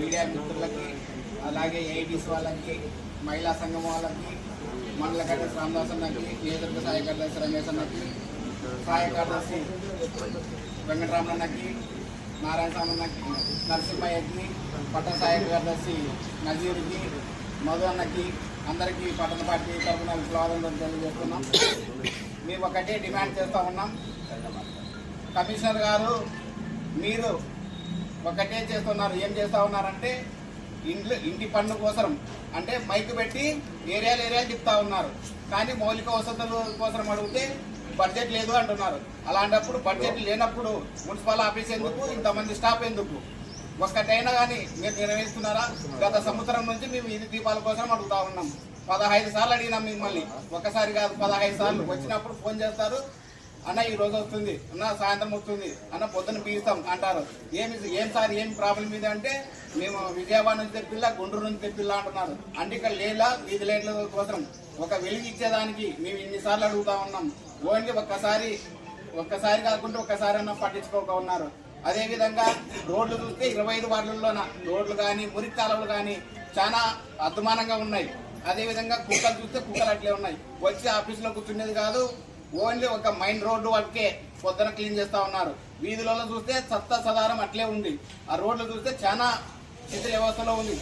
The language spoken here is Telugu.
మీడియా మిత్రులకి అలాగే ఏఐటీస్ వాళ్ళకి మహిళా సంఘం వాళ్ళకి మండల కార్యదర్శి రామదాస్ అన్నకి నియోజకవర్గ సహాయ కార్యదర్శి రమేష్ అన్నకి సహాయ కార్యదర్శి వెంకటరామన్నకి నారాయణ స్వామి అన్నకి నరసింహయ్యకి పట్టణ సహాయ కార్యదర్శి నజీర్కి మధు అన్నకి అందరికీ పట్టణ పార్టీ తరఫున విప్లవాలను తెలియజేస్తున్నాం. మేము ఒకటే డిమాండ్ చేస్తూ ఉన్నాం. కమిషనర్ గారు మీరు ఒకటే చేస్తున్నారు. ఏం చేస్తా ఉన్నారంటే ఇంట్లో ఇంటి పన్ను కోసం అంటే మైక్ పెట్టి ఏరియాలు ఏరియాలు చెప్తా ఉన్నారు. కానీ మౌలిక వసతుల కోసం అడిగితే బడ్జెట్ లేదు అంటున్నారు. అలాంటప్పుడు బడ్జెట్ లేనప్పుడు మున్సిపల్ ఆఫీస్ ఎందుకు ఇంతమంది స్టాఫ్ ఎందుకు? ఒక్కటైనా కానీ మీరు నిర్వహిస్తున్నారా గత సంవత్సరం నుంచి మేము ఇది దీపాల కోసం అడుగుతా ఉన్నాం. పదహైదు సార్లు అడిగినాం మిమ్మల్ని. ఒకసారి కాదు పదహైదు సార్లు. వచ్చినప్పుడు ఫోన్ చేస్తారు. అన్న ఈ రోజు వస్తుంది. అన్న సాయంత్రం వస్తుంది. అన్న పొద్దున పీస్తాం అంటారు. ఏమి ఏం సార్ ఏం ప్రాబ్లం ఇది అంటే మేము విజయవాడ నుంచి తెప్పిల్లా గుంటూరు నుంచి తెప్పిల్లా అంటున్నారు. అంటే ఇక్కడ లేలా వీధి లైట్ల కోసం. ఒక వెలుగు ఇచ్చేదానికి మేము ఇన్నిసార్లు అడుగుతా ఉన్నాం. ఓన్లీ ఒక్కసారి ఒక్కసారి కాకుండా ఒక్కసారి అన్న పట్టించుకోక ఉన్నారు. అదేవిధంగా రోడ్లు చూస్తే ఇరవై ఐదు వార్డుల్లోన రోడ్లు కానీ మురికి కాలువలు కానీ చాలా అద్మానంగా ఉన్నాయి. అదేవిధంగా కుక్కలు చూస్తే కుక్కలు అట్లే ఉన్నాయి. వచ్చి ఆఫీసులో కూర్చునేది కాదు ఓన్లీ ఒక మైన్ రోడ్డు వరకే పొద్దున క్లీన్ చేస్తా ఉన్నారు. వీధులలో చూస్తే సత్తా సదారం అట్లే ఉంది. ఆ రోడ్లు చూస్తే చాలా స్థితి వ్యవస్థలో ఉంది.